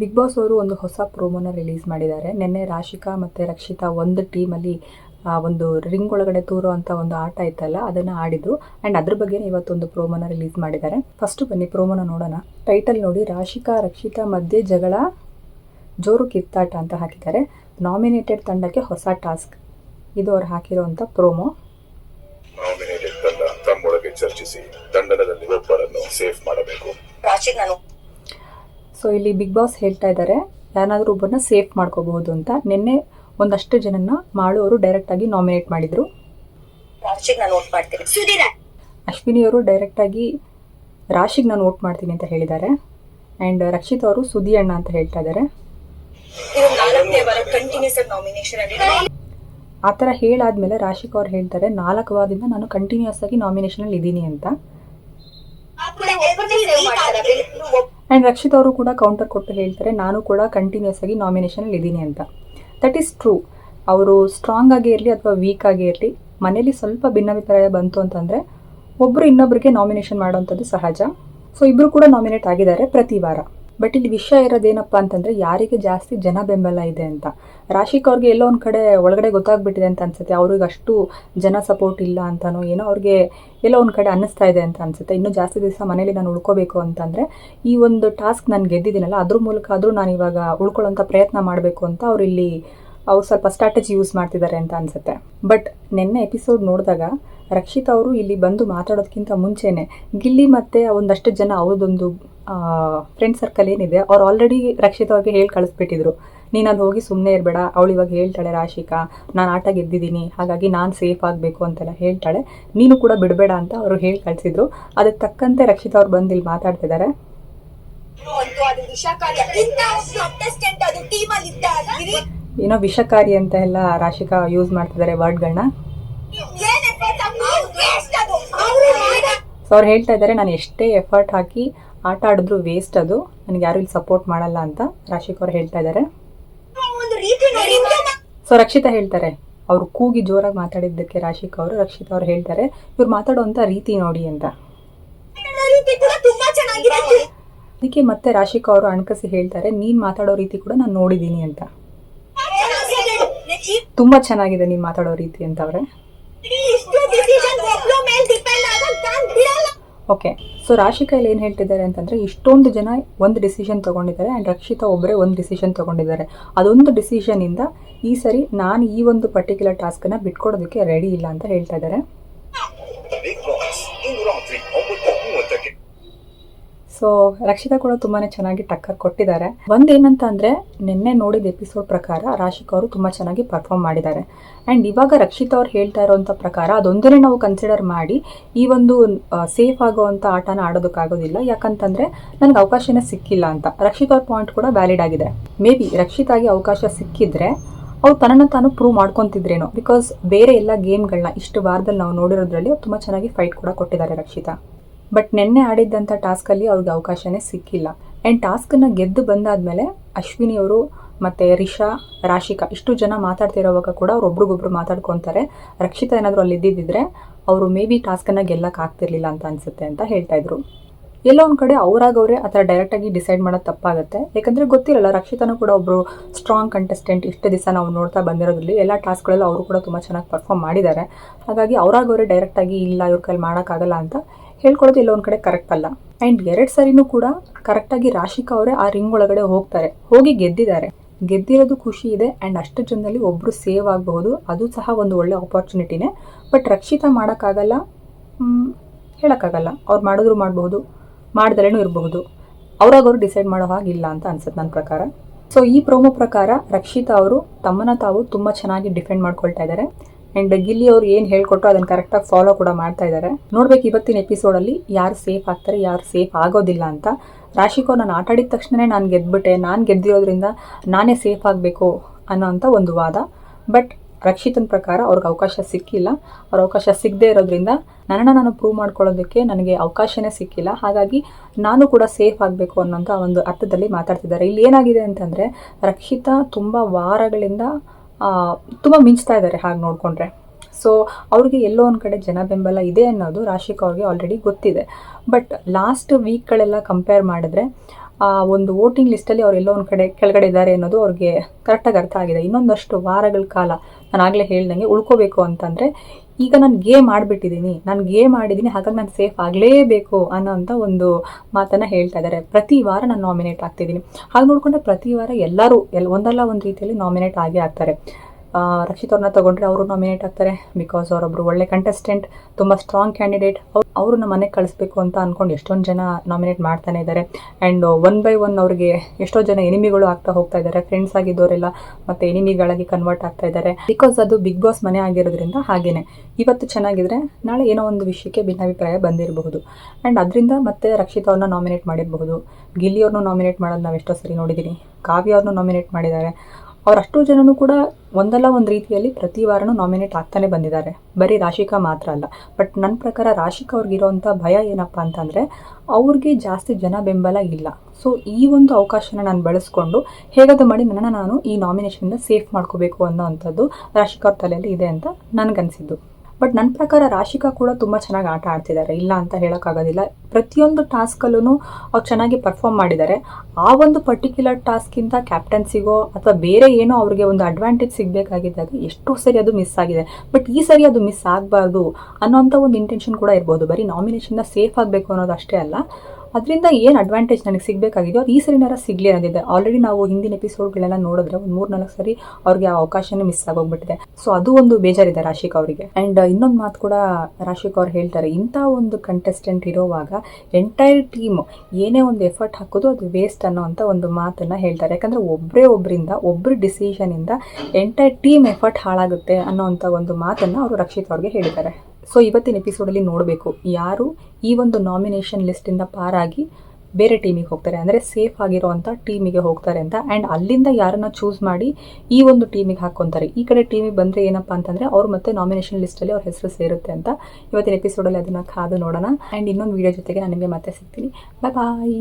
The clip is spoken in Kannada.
ಬಿಗ್ ಬಾಸ್ ಅವರು ಒಂದು ಹೊಸ ಪ್ರೋಮೋನ ರಿಲೀಸ್ ಮಾಡಿದ್ದಾರೆ. ನಿನ್ನೆ ರಾಶಿಕಾ ಮತ್ತು ರಕ್ಷಿತಾ ಒಂದು ಟೀಮಲ್ಲಿ ಆ ಒಂದು ರಿಂಗ್ ಒಳಗಡೆ ತೂರೋ ಅಂತ ಒಂದು ಆಟ ಇತ್ತಲ್ಲ ಅದನ್ನು ಆಡಿದ್ರು. ಆ್ಯಂಡ್ ಅದ್ರ ಬಗ್ಗೆ ಇವತ್ತೊಂದು ಪ್ರೋಮೋನ ರಿಲೀಸ್ ಮಾಡಿದ್ದಾರೆ. ಫಸ್ಟ್ ಬನ್ನಿ ಪ್ರೋಮೋನ ನೋಡೋಣ. ಟೈಟಲ್ ನೋಡಿ ರಾಶಿಕಾ ರಕ್ಷಿತಾ ಮಧ್ಯೆ ಜಗಳ ಜೋರು ಕಿತ್ತಾಟ ಅಂತ ಹಾಕಿದ್ದಾರೆ. ನಾಮಿನೇಟೆಡ್ ತಂಡಕ್ಕೆ ಹೊಸ ಟಾಸ್ಕ್. ಇದು ಅವ್ರು ಹಾಕಿರೋಂಥ ಪ್ರೋಮೋ. ನಾಮಿನೇಟೆಡ್ ತಂಡ ತಮ್ಮೊಳಗೆ ಚರ್ಚಿಸಿ ತಂಡದಲ್ಲಿ ಒಬ್ಬರನ್ನು ಸೇಫ್ ಮಾಡಬೇಕು. ರಾಶಿಕಾ ನಾನು ಸೊ ಇಲ್ಲಿ ಬಿಗ್ ಬಾಸ್ ಹೇಳ್ತಾ ಇದ್ದಾರೆ ಯಾರಾದರೂ ಒಬ್ಬರನ್ನ ಸೇಫ್ ಮಾಡ್ಕೋಬಹುದು ಅಂತ. ನಿನ್ನೆ ಒಂದಷ್ಟು ಜನನ ಮಾಳು ಅವರು ಡೈರೆಕ್ಟ್ ಆಗಿ ನಾಮಿನೇಟ್ ಮಾಡಿದ್ರು. ರಾಶಿಗ್ ನಾನು ವೋಟ್ ಮಾಡ್ತೀನಿ. ಅಶ್ವಿನಿ ಅವರು ಡೈರೆಕ್ಟ್ ಆಗಿ ರಾಶಿಗೆ ನಾನು ವೋಟ್ ಮಾಡ್ತೀನಿ ಅಂತ ಹೇಳಿದ್ದಾರೆ. ಅಂಡ್ ರಕ್ಷಿತ್ ಅವರು ಸುದಿ ಅಣ್ಣ ಅಂತ ಹೇಳ್ತಾ ಇದ್ದಾರೆ ಆ ಥರ ಹೇಳಾದ್ಮೇಲೆ ರಾಶಿಕ್ ಅವ್ರು ಹೇಳ್ತಾರೆ ನಾಲ್ಕು ವಾರದಿಂದ ನಾನು ಕಂಟಿನ್ಯೂಸ್ ಆಗಿ ನಾಮಿನೇಷನಲ್ಲಿ ಇದ್ದೀನಿ ಅಂತ. ಆ್ಯಂಡ್ ರಕ್ಷಿತ್ ಅವರು ಕೂಡ ಕೌಂಟರ್ ಕೊಟ್ಟು ಹೇಳ್ತಾರೆ ನಾನು ಕೂಡ ಕಂಟಿನ್ಯೂಸ್ ಆಗಿ ನಾಮಿನೇಷನಲ್ಲಿ ಇದ್ದೀನಿ ಅಂತ. ದಟ್ ಈಸ್ ಟ್ರೂ ಅವರು ಸ್ಟ್ರಾಂಗ್ ಆಗಿ ಇರಲಿ ಅಥವಾ ವೀಕ್ ಆಗಿ ಇರಲಿ ಮನೇಲಿ ಸ್ವಲ್ಪ ಭಿನ್ನಾಭಿಪ್ರಾಯ ಬಂತು ಅಂತಂದ್ರೆ ಒಬ್ಬರು ಇನ್ನೊಬ್ಬರಿಗೆ ನಾಮಿನೇಷನ್ ಮಾಡೋವಂಥದ್ದು ಸಹಜ. ಸೊ ಇಬ್ರು ಕೂಡ ನಾಮಿನೇಟ್ ಆಗಿದ್ದಾರೆ ಪ್ರತಿ ವಾರ. ಬಟ್ ಇಲ್ಲಿ ವಿಷಯ ಇರೋದೇನಪ್ಪ ಅಂತಂದರೆ ಯಾರಿಗೆ ಜಾಸ್ತಿ ಜನ ಬೆಂಬಲ ಇದೆ ಅಂತ. ರಾಶಿಕ್ ಅವ್ರಿಗೆ ಎಲ್ಲೋ ಒಂದು ಕಡೆ ಒಳಗಡೆ ಗೊತ್ತಾಗ್ಬಿಟ್ಟಿದೆ ಅಂತ ಅನ್ಸುತ್ತೆ. ಅವ್ರಿಗೆ ಅಷ್ಟು ಜನ ಸಪೋರ್ಟ್ ಇಲ್ಲ ಅಂತನೋ ಏನೋ ಅವ್ರಿಗೆ ಎಲ್ಲೋ ಒಂದು ಕಡೆ ಅನ್ನಿಸ್ತಾ ಇದೆ ಅಂತ ಅನ್ಸುತ್ತೆ. ಇನ್ನೂ ಜಾಸ್ತಿ ದಿವಸ ಮನೇಲಿ ನಾನು ಉಳ್ಕೋಬೇಕು ಅಂತಂದರೆ ಈ ಒಂದು ಟಾಸ್ಕ್ ನಾನು ಗೆದ್ದಿದ್ದೀನಲ್ಲ ಅದ್ರ ಮೂಲಕ ಆದರೂ ನಾನು ಇವಾಗ ಉಳ್ಕೊಳ್ಳೋಂಥ ಪ್ರಯತ್ನ ಮಾಡಬೇಕು ಅಂತ ಅವ್ರು ಇಲ್ಲಿ ಅವ್ರು ಸ್ವಲ್ಪ ಸ್ಟ್ರಾಟಜಿ ಯೂಸ್ ಮಾಡ್ತಿದ್ದಾರೆ ಅಂತ ಅನ್ಸುತ್ತೆ. ಬಟ್ ನಿನ್ನೆ ಎಪಿಸೋಡ್ ನೋಡಿದಾಗ ರಕ್ಷಿತ್ ಅವರು ಇಲ್ಲಿ ಬಂದು ಮಾತಾಡೋದಕ್ಕಿಂತ ಮುಂಚೆನೆ ಗಿಲ್ಲಿ ಮತ್ತೆ ಒಂದಷ್ಟು ಜನ ಅವ್ರದ್ದೊಂದು ಫ್ರೆಂಡ್ ಸರ್ಕಲ್ ಏನಿದೆ, ಅವ್ರು ಆಲ್ರೆಡಿ ರಕ್ಷಿತ್ ಅವ್ರಿಗೆ ಹೇಳಿ ಕಳಿಸ್ಬಿಟ್ಟಿದ್ರು. ನೀನು ಅಲ್ಲಿ ಹೋಗಿ ಸುಮ್ಮನೆ ಇರಬೇಡ, ಅವಳು ಇವಾಗ ಹೇಳ್ತಾಳೆ ರಾಶಿಕಾ, ನಾನು ಆಟ ಗೆದ್ದಿದ್ದೀನಿ ಹಾಗಾಗಿ ನಾನು ಸೇಫ್ ಆಗಬೇಕು ಅಂತೆಲ್ಲ ಹೇಳ್ತಾಳೆ. ನೀನು ಕೂಡ ಬಿಡಬೇಡ ಅಂತ ಅವರು ಹೇಳಿ ಕಳಿಸಿದ್ರು. ಅದಕ್ಕೆ ತಕ್ಕಂತೆ ರಕ್ಷಿತ್ ಅವ್ರು ಬಂದು ಇಲ್ಲಿ ಮಾತಾಡ್ತಿದ್ದಾರೆ ಏನೋ ವಿಷಕಾರಿ ಅಂತ ಎಲ್ಲ ರಾಶಿಕಾ ಯೂಸ್ ಮಾಡ್ತಿದ್ದಾರೆ ವರ್ಡ್ಗಳನ್ನ ಸೊ ಅವ್ರು ಹೇಳ್ತಾ ಇದ್ದಾರೆ ನಾನು ಎಷ್ಟೇ ಎಫರ್ಟ್ ಹಾಕಿ ಆಟ ಆಡಿದ್ರು ವೇಸ್ಟ್ ಅದು. ನನಗೆ ಯಾರು ಇಲ್ಲಿ ಸಪೋರ್ಟ್ ಮಾಡಲ್ಲ ಅಂತ ರಾಶಿಕ್ ಅವ್ರು ಹೇಳ್ತಾ ಇದ್ದಾರೆ ಸೊ ರಕ್ಷಿತಾ ಹೇಳ್ತಾರೆ, ಅವರು ಕೂಗಿ ಜೋರಾಗಿ ಮಾತಾಡಿದ್ದಕ್ಕೆ ರಾಶಿಕ್ ಅವರು, ರಕ್ಷಿತಾ ಅವ್ರು ಹೇಳ್ತಾರೆ, ಇವ್ರು ಮಾತಾಡುವಂಥ ರೀತಿ ನೋಡಿ ಅಂತ. ಅದಕ್ಕೆ ಮತ್ತೆ ರಾಶಿಕ್ ಅವರು ಅಣಕಸಿ ಹೇಳ್ತಾರೆ, ನೀನು ಮಾತಾಡೋ ರೀತಿ ಕೂಡ ನಾನು ನೋಡಿದ್ದೀನಿ ಅಂತ. ತುಂಬ ಚೆನ್ನಾಗಿದೆ ನೀವು ಮಾತಾಡೋ ರೀತಿ ಅಂತ ಅವರೇ ಓಕೆ ಸೊ ರಾಶಿಕಾ ಇಲ್ಲಿ ಏನು ಹೇಳ್ತಿದ್ದಾರೆ ಅಂತಂದರೆ ಇಷ್ಟೊಂದು ಜನ ಒಂದು ಡಿಸಿಷನ್ ತೊಗೊಂಡಿದ್ದಾರೆ ಆ್ಯಂಡ್ ರಕ್ಷಿತಾ ಒಬ್ಬರೇ ಒಂದು ಡಿಸಿಷನ್ ತೊಗೊಂಡಿದ್ದಾರೆ. ಅದೊಂದು ಡಿಸಿಷನಿಂದ ಈ ಸರಿ ನಾನು ಈ ಒಂದು ಪರ್ಟಿಕ್ಯುಲರ್ ಟಾಸ್ಕನ್ನು ಬಿಟ್ಕೊಡೋದಕ್ಕೆ ರೆಡಿ ಇಲ್ಲ ಅಂತ ಹೇಳ್ತಾ ಇದ್ದಾರೆ. ಸೊ ರಕ್ಷಿತಾ ಕೂಡ ತುಂಬಾನೇ ಚೆನ್ನಾಗಿ ಟಕ್ಕರ್ ಕೊಟ್ಟಿದ್ದಾರೆ. ಒಂದೇನಂತ ಅಂದ್ರೆ ನಿನ್ನೆ ನೋಡಿದ ಎಪಿಸೋಡ್ ಪ್ರಕಾರ ರಾಶಿಕ್ ಅವರು ತುಂಬಾ ಚೆನ್ನಾಗಿ ಪರ್ಫಾರ್ಮ್ ಮಾಡಿದ್ದಾರೆ. ಅಂಡ್ ಇವಾಗ ರಕ್ಷಿತಾ ಅವ್ರು ಹೇಳ್ತಾ ಇರೋಂಥ ಪ್ರಕಾರ ಅದೊಂದನ್ನೇ ನಾವು ಕನ್ಸಿಡರ್ ಮಾಡಿ ಈ ಒಂದು ಸೇಫ್ ಆಗುವಂತ ಆಟನ ಆಡೋದಕ್ಕಾಗೋದಿಲ್ಲ. ಯಾಕಂತಂದ್ರೆ, ನನಗೆ ಅವಕಾಶನೇ ಸಿಕ್ಕಿಲ್ಲ ಅಂತ. ರಕ್ಷಿತಾ ಅವ್ರ ಪಾಯಿಂಟ್ ಕೂಡ ವ್ಯಾಲಿಡ್ ಆಗಿದೆ. ಮೇ ಬಿ ರಕ್ಷಿತಾಗಿ ಅವಕಾಶ ಸಿಕ್ಕಿದ್ರೆ, ಅವ್ರು ತನ್ನನ್ನು ತಾನು ಪ್ರೂವ್ ಮಾಡ್ಕೊತಿದ್ರೇನೋ. ಬಿಕಾಸ್ ಬೇರೆ ಎಲ್ಲ ಗೇಮ್ಗಳನ್ನ ಇಷ್ಟು ವಾರದಲ್ಲಿ ನಾವು ನೋಡಿರೋದ್ರಲ್ಲಿ ಅವ್ರು ತುಂಬ ಚೆನ್ನಾಗಿ ಫೈಟ್ ಕೂಡ ಕೊಟ್ಟಿದ್ದಾರೆ ರಕ್ಷಿತಾ. ಬಟ್ ನಿನ್ನೆ ಆಡಿದ್ದಂಥ ಟಾಸ್ಕಲ್ಲಿ ಅವ್ರಿಗೆ ಅವಕಾಶನೇ ಸಿಕ್ಕಿಲ್ಲ. ಆ್ಯಂಡ್ ಟಾಸ್ಕನ್ನು ಗೆದ್ದು ಬಂದಾದಮೇಲೆ ಅಶ್ವಿನಿ ಅವರು ಮತ್ತು ರಿಷಾ, ರಾಶಿಕಾ ಇಷ್ಟು ಜನ ಮಾತಾಡ್ತಿರೋವಾಗ ಕೂಡ ಅವ್ರು ಒಬ್ರಿಗೊಬ್ರು ಮಾತಾಡ್ಕೊತಾರೆ. ರಕ್ಷಿತಾ ಏನಾದರೂ ಅಲ್ಲಿ ಇದ್ದಿದ್ದಿದ್ರೆ ಅವರು ಮೇ ಬಿ ಟಾಸ್ಕನ್ನು ಗೆಲ್ಲಕ್ಕಾಗ್ತಿರ್ಲಿಲ್ಲ ಅಂತ ಅನಿಸುತ್ತೆ ಅಂತ ಹೇಳ್ತಾ ಇದ್ರು. ಎಲ್ಲೋ ಒಂದು ಕಡೆ ಅವರಾಗವ್ರೆ ಆ ಥರ ಡೈರೆಕ್ಟಾಗಿ ಡಿಸೈಡ್ ಮಾಡೋದು ತಪ್ಪಾಗುತ್ತೆ. ಯಾಕಂದರೆ ಗೊತ್ತಿರಲ್ಲ, ರಕ್ಷಿತಾನು ಕೂಡ ಒಬ್ಬರು ಸ್ಟ್ರಾಂಗ್ ಕಂಟೆಸ್ಟೆಂಟ್ ಇಷ್ಟು ದಿವಸ ನಾವು ನೋಡ್ತಾ ಬಂದಿರೋದ್ರಲ್ಲಿ ಎಲ್ಲ ಟಾಸ್ಕ್ಗಳಲ್ಲೂ ಅವರು ಕೂಡ ತುಂಬ ಚೆನ್ನಾಗಿ ಪರ್ಫಾರ್ಮ್ ಮಾಡಿದ್ದಾರೆ. ಹಾಗಾಗಿ ಅವರಾಗವ್ರೆ ಡೈರೆಕ್ಟಾಗಿ ಇಲ್ಲ ಇವ್ರ ಕೈಲಿ ಮಾಡೋಕ್ಕಾಗಲ್ಲ ಅಂತ ಹೇಳ್ಕೊಡೋದು ಎಲ್ಲೋ ಒಂದ್ ಕಡೆ ಕರೆಕ್ಟ್ ಅಲ್ಲ. ಆ್ಯಂಡ್ ಎರಡು ಸರಿನೂ ಕೂಡ ಕರೆಕ್ಟಾಗಿ ರಾಶಿಕಾ ಅವರೇ ಆ ರಿಂಗ್ ಒಳಗಡೆ ಹೋಗ್ತಾರೆ. ಹೋಗಿ ಗೆದ್ದಿದ್ದಾರೆ. ಗೆದ್ದಿರೋದು ಖುಷಿ ಇದೆ ಅಂಡ್ ಅಷ್ಟು ಜನದಲ್ಲಿ ಒಬ್ರು ಸೇವ್ ಆಗಬಹುದು. ಅದು ಸಹ ಒಂದು ಒಳ್ಳೆ ಆಪರ್ಚುನಿಟಿನೇ ಬಟ್ ರಕ್ಷಿತಾ ಮಾಡೋಕ್ಕಾಗಲ್ಲ ಹೇಳೋಕ್ಕಾಗಲ್ಲ. ಅವ್ರು ಮಾಡಿದ್ರು ಮಾಡಬಹುದು ಮಾಡ್ದಲೇನೂ ಇರಬಹುದು. ಅವ್ರಾಗವ್ರು ಡಿಸೈಡ್ ಮಾಡೋ ಹಾಗಿಲ್ಲ ಅಂತ ಅನ್ಸುತ್ತೆ ನನ್ನ ಪ್ರಕಾರ. ಸೊ ಈ ಪ್ರೋಮೋ ಪ್ರಕಾರ ರಕ್ಷಿತಾ ಅವರು ತಮ್ಮನ್ನ ತಾವು ತುಂಬ ಚೆನ್ನಾಗಿ ಡಿಫೆಂಡ್ ಮಾಡ್ಕೊಳ್ತಾ ಇದ್ದಾರೆ. ಆ್ಯಂಡ್ ಗಿಲ್ಲಿ ಅವ್ರು ಏನು ಹೇಳ್ಕೊಟ್ರು ಅದನ್ನು ಕರೆಕ್ಟಾಗಿ ಫಾಲೋ ಕೂಡ ಮಾಡ್ತಾ ಇದ್ದಾರೆ ನೋಡ್ಬೇಕು ಇವತ್ತಿನ ಎಪಿಸೋಡಲ್ಲಿ ಯಾರು ಸೇಫ್ ಆಗ್ತಾರೆ, ಯಾರು ಸೇಫ್ ಆಗೋದಿಲ್ಲ ಅಂತ. ರಾಶಿಕೋ ನಾನು ಆಟ ಆಡಿದ ತಕ್ಷಣನೇ ನಾನು ಗೆದ್ಬಿಟ್ಟೆ, ನಾನು ಗೆದ್ದಿರೋದ್ರಿಂದ ನಾನೇ ಸೇಫ್ ಆಗಬೇಕು ಅನ್ನೋಂಥ ಒಂದು ವಾದ. ಬಟ್ ರಕ್ಷಿತನ ಪ್ರಕಾರ ಅವ್ರಿಗೆ ಅವಕಾಶ ಸಿಕ್ಕಿಲ್ಲ. ಅವ್ರ ಅವಕಾಶ ಸಿಗದೇ ಇರೋದ್ರಿಂದ ನನ್ನನ್ನು ನಾನು ಪ್ರೂವ್ ಮಾಡ್ಕೊಳ್ಳೋದಕ್ಕೆ ನನಗೆ ಅವಕಾಶನೇ ಸಿಕ್ಕಿಲ್ಲ. ಹಾಗಾಗಿ ನಾನು ಕೂಡ ಸೇಫ್ ಆಗಬೇಕು ಅನ್ನೋಂಥ ಒಂದು ಅರ್ಥದಲ್ಲಿ ಮಾತಾಡ್ತಿದ್ದಾರೆ. ಇಲ್ಲಿ ಏನಾಗಿದೆ ಅಂತಂದರೆ ರಕ್ಷಿತಾ ತುಂಬ ವಾರಗಳಿಂದ ತುಂಬ ಮಿಂಚ್ತಾ ಇದ್ದಾರೆ ಹಾಗೆ ನೋಡಿಕೊಂಡ್ರೆ. ಸೊ ಅವ್ರಿಗೆ ಎಲ್ಲೋ ಒಂದು ಕಡೆ ಜನ ಬೆಂಬಲ ಇದೆ ಅನ್ನೋದು ರಾಶಿಕ್ ಅವ್ರಿಗೆ ಆಲ್ರೆಡಿ ಗೊತ್ತಿದೆ. ಬಟ್ ಲಾಸ್ಟ್ ವೀಕ್ಗಳೆಲ್ಲ ಕಂಪೇರ್ ಮಾಡಿದ್ರೆ, ಆ, ಒಂದು ವೋಟಿಂಗ್ ಲಿಸ್ಟಲ್ಲಿ ಅವ್ರು ಎಲ್ಲೋ ಒಂದು ಕಡೆ ಕೆಳಗಡೆ ಇದ್ದಾರೆ ಅನ್ನೋದು ಅವ್ರಿಗೆ ಕರೆಕ್ಟಾಗಿ ಅರ್ಥ ಆಗಿದೆ. ಇನ್ನೊಂದಷ್ಟು ವಾರಗಳ ಕಾಲ ನಾನು ಆಗಲೇ ಹೇಳ್ದಂಗೆ ಉಳ್ಕೋಬೇಕು ಅಂತಂದರೆ ಈಗ ನಾನು ಗೇ ಮಾಡ್ಬಿಟ್ಟಿದೀನಿ. ನಾನು ಗೇ ಮಾಡಿದ್ದೀನಿ ಹಾಗಾಗಿ ನಾನು ಸೇಫ್ ಆಗಲೇಬೇಕು ಅಂತ ಒಂದು ಮಾತನ್ನು ಹೇಳ್ತಾ ಇದ್ದಾರೆ ಪ್ರತಿ ವಾರ ನಾನು ನಾಮಿನೇಟ್ ಆಗ್ತಿದ್ದೀನಿ ಹಾಗೆ ನೋಡಿಕೊಂಡ್ರೆ ಪ್ರತಿ ವಾರ ಎಲ್ಲರೂ ಎಲ್ ಒಂದಲ್ಲ ಒಂದು ರೀತಿಯಲ್ಲಿ ನಾಮಿನೇಟ್ ಆಗೇ ಆಗ್ತಾರೆ. ರಕ್ಷಿತ್ ಅವ್ರನ್ನ ತಗೊಂಡ್ರೆ ಅವರು ನಾಮಿನೇಟ್ ಆಗ್ತಾರೆ ಬಿಕಾಸ್ ಅವರೊಬ್ರು ಒಳ್ಳೆ ಕಂಟೆಸ್ಟೆಂಟ್ ತುಂಬ ಸ್ಟ್ರಾಂಗ್ ಕ್ಯಾಂಡಿಡೇಟ್ ಅವ್ರನ್ನ ಮನೆಗೆ ಕಳಿಸ್ಬೇಕು ಅಂತ ಅನ್ಕೊಂಡು ಎಷ್ಟೊಂದು ಜನ ನಾಮಿನೇಟ್ ಮಾಡ್ತಾನೆ ಇದ್ದಾರೆ ಆ್ಯಂಡ್ ಒನ್ ಬೈ ಒನ್ ಅವ್ರಿಗೆ ಎಷ್ಟೋ ಜನ ಎನಿಮಿಗಳು ಆಗ್ತಾ ಹೋಗ್ತಾ ಇದ್ದಾರೆ ಫ್ರೆಂಡ್ಸ್ ಆಗಿದ್ದವರೆಲ್ಲ ಮತ್ತೆ ಎನಿಮಿಗಳಾಗಿ ಕನ್ವರ್ಟ್ ಆಗ್ತಾ ಇದ್ದಾರೆ ಬಿಕಾಸ್ ಅದು ಬಿಗ್ ಬಾಸ್ ಮನೆ ಆಗಿರೋದ್ರಿಂದ ಹಾಗೇನೆ. ಇವತ್ತು ಚೆನ್ನಾಗಿದ್ರೆ ನಾಳೆ ಏನೋ ಒಂದು ವಿಷಯಕ್ಕೆ ಭಿನ್ನಾಭಿಪ್ರಾಯ ಬಂದಿರಬಹುದು. ಆ್ಯಂಡ್ ಅದರಿಂದ ಮತ್ತೆ ರಕ್ಷಿತ್ ಅವ್ರನ್ನ ನಾಮಿನೇಟ್ ಮಾಡಿರಬಹುದು. ಗಿಲ್ಲಿ ಅವ್ರನ್ನ ನಾಮಿನೇಟ್ ಮಾಡೋದು ನಾವು ಎಷ್ಟೋ ಸರಿ ನೋಡಿದ್ದೀನಿ ಕಾವ್ಯ ಅವ್ರನ್ನ ನಾಮಿನೇಟ್ ಮಾಡಿದ್ದಾರೆ. ಅವರಷ್ಟು ಜನನು ಕೂಡ ಒಂದಲ್ಲ ಒಂದು ರೀತಿಯಲ್ಲಿ ಪ್ರತಿ ವಾರನೂ ನಾಮಿನೇಟ್ ಆಗ್ತಾನೆ ಬಂದಿದ್ದಾರೆ. ಬರೀ ರಾಶಿಕಾ ಮಾತ್ರ ಅಲ್ಲ. ಬಟ್ ನನ್ನ ಪ್ರಕಾರ ರಾಶಿಕಾ ಅವ್ರಿಗಿರೋಂಥ ಭಯ ಏನಪ್ಪ ಅಂತಂದರೆ ಅವ್ರಿಗೆ ಜಾಸ್ತಿ ಜನ ಬೆಂಬಲ ಇಲ್ಲ. ಸೊ ಈ ಒಂದು ಅವಕಾಶನ ನಾನು ಬಳಸ್ಕೊಂಡು ಹೇಗಾದರೂ ಮಾಡಿ ನನ್ನನ್ನು ನಾನು ಈ ನಾಮಿನೇಷನ್ನ ಸೇಫ್ ಮಾಡ್ಕೋಬೇಕು ಅನ್ನೋ ಅಂಥದ್ದು ರಾಶಿಕಾ ಅವ್ರ ತಲೆಯಲ್ಲಿ ಇದೆ ಅಂತ ನನಗನ್ಸಿದ್ದು. ಬಟ್ ನನ್ನ ಪ್ರಕಾರ ರಾಶಿಕಾ ಕೂಡ ತುಂಬ ಚೆನ್ನಾಗಿ ಆಟ ಆಡ್ತಿದ್ದಾರೆ ಇಲ್ಲ ಅಂತ ಹೇಳೋಕ್ಕಾಗೋದಿಲ್ಲ. ಪ್ರತಿಯೊಂದು ಟಾಸ್ಕಲ್ಲೂ ಅವ್ರು ಚೆನ್ನಾಗಿ ಪರ್ಫಾರ್ಮ್ ಮಾಡಿದ್ದಾರೆ ಆ ಒಂದು ಪರ್ಟಿಕ್ಯುಲರ್ ಟಾಸ್ಕಿಂತ ಕ್ಯಾಪ್ಟನ್ಸಿಗೋ ಅಥವಾ ಬೇರೆ ಏನೋ ಅವ್ರಿಗೆ ಒಂದು ಅಡ್ವಾಂಟೇಜ್ ಸಿಗಬೇಕಾಗಿದ್ದಾಗ ಎಷ್ಟೋ ಸರಿ ಅದು ಮಿಸ್ ಆಗಿದೆ. ಬಟ್ ಈ ಸರಿ ಅದು ಮಿಸ್ ಆಗಬಾರ್ದು ಅನ್ನೋಂಥ ಒಂದು ಇಂಟೆನ್ಷನ್ ಕೂಡ ಇರ್ಬೋದು. ಬರೀ ನಾಮಿನೇಷನ್ನ ಸೇಫ್ ಆಗಬೇಕು ಅನ್ನೋದು ಅಷ್ಟೇ ಅಲ್ಲ. ಅದರಿಂದ ಏನು ಅಡ್ವಾಂಟೇಜ್ ನನಗೆ ಸಿಗಬೇಕಾಗಿದೆಯೋ ಅದು ಈ ಸರಿನಾರ ಸಿಗಲಿ ಅನ್ನೋದಿದೆ. ಆಲ್ರೆಡಿ ನಾವು ಹಿಂದಿನ ಎಪಿಸೋಡ್ಗಳೆಲ್ಲ ನೋಡಿದ್ರೆ ಒಂದು ಮೂರು ನಾಲ್ಕು ಸರಿ ಅವ್ರಿಗೆ ಆ ಅವಕಾಶನೇ ಮಿಸ್ ಆಗೋಗ್ಬಿಟ್ಟಿದೆ. ಸೊ ಅದು ಒಂದು ಬೇಜಾರಿದೆ ರಾಶಿಕ್ ಅವರಿಗೆ. ಆ್ಯಂಡ್ ಇನ್ನೊಂದು ಮಾತು ಕೂಡ ರಾಶಿಕ್ ಅವ್ರು ಹೇಳ್ತಾರೆ. ಇಂಥ ಒಂದು ಕಂಟೆಸ್ಟೆಂಟ್ ಇರೋವಾಗ ಎಂಟೈರ್ ಟೀಮ್ ಏನೇ ಒಂದು ಎಫರ್ಟ್ ಹಾಕೋದು ಅದು ವೇಸ್ಟ್ ಅನ್ನೋ ಅಂತ ಒಂದು ಮಾತನ್ನು ಹೇಳ್ತಾರೆ. ಯಾಕಂದರೆ ಒಬ್ಬರೇ ಒಬ್ಬರಿಂದ ಡಿಸಿಷನ್ ಡಿಸಿಷನಿಂದ ಎಂಟೈರ್ ಟೀಮ್ ಎಫರ್ಟ್ ಹಾಳಾಗುತ್ತೆ ಅನ್ನೋಂಥ ಒಂದು ಮಾತನ್ನು ಅವರು ರಕ್ಷಿತ್ ಅವ್ರಿಗೆ ಹೇಳಿದ್ದಾರೆ. ಸೊ ಇವತ್ತಿನ ಎಪಿಸೋಡಲ್ಲಿ ನೋಡಬೇಕು ಯಾರು ಈ ಒಂದು ನಾಮಿನೇಷನ್ ಲಿಸ್ಟಿಂದ ಪಾರಾಗಿ ಬೇರೆ ಟೀಮಿಗೆ ಹೋಗ್ತಾರೆ. ಅಂದರೆ ಸೇಫ್ ಆಗಿರೋವಂಥ ಟೀಮಿಗೆ ಹೋಗ್ತಾರೆ ಅಂತ. ಆ್ಯಂಡ್ ಅಲ್ಲಿಂದ ಯಾರನ್ನ ಚೂಸ್ ಮಾಡಿ ಈ ಒಂದು ಟೀಮಿಗೆ ಹಾಕ್ಕೊತಾರೆ ಈ ಕಡೆ ಟೀಮಿಗೆ ಬಂದರೆ ಏನಪ್ಪ ಅಂತಂದರೆ ಅವ್ರು ಮತ್ತೆ ನಾಮಿನೇಷನ್ ಲಿಸ್ಟಲ್ಲಿ ಅವ್ರ ಹೆಸರು ಸೇರುತ್ತೆ ಅಂತ. ಇವತ್ತಿನ ಎಪಿಸೋಡಲ್ಲಿ ಅದನ್ನು ಕಾದು ನೋಡೋಣ. ಆ್ಯಂಡ್ ಇನ್ನೊಂದು ವಿಡಿಯೋ ಜೊತೆಗೆ ನಾನು ನಿಮಗೆ ಮತ್ತೆ ಸಿಗ್ತೀನಿ. ಬಾಯ್ ಬಾಯ್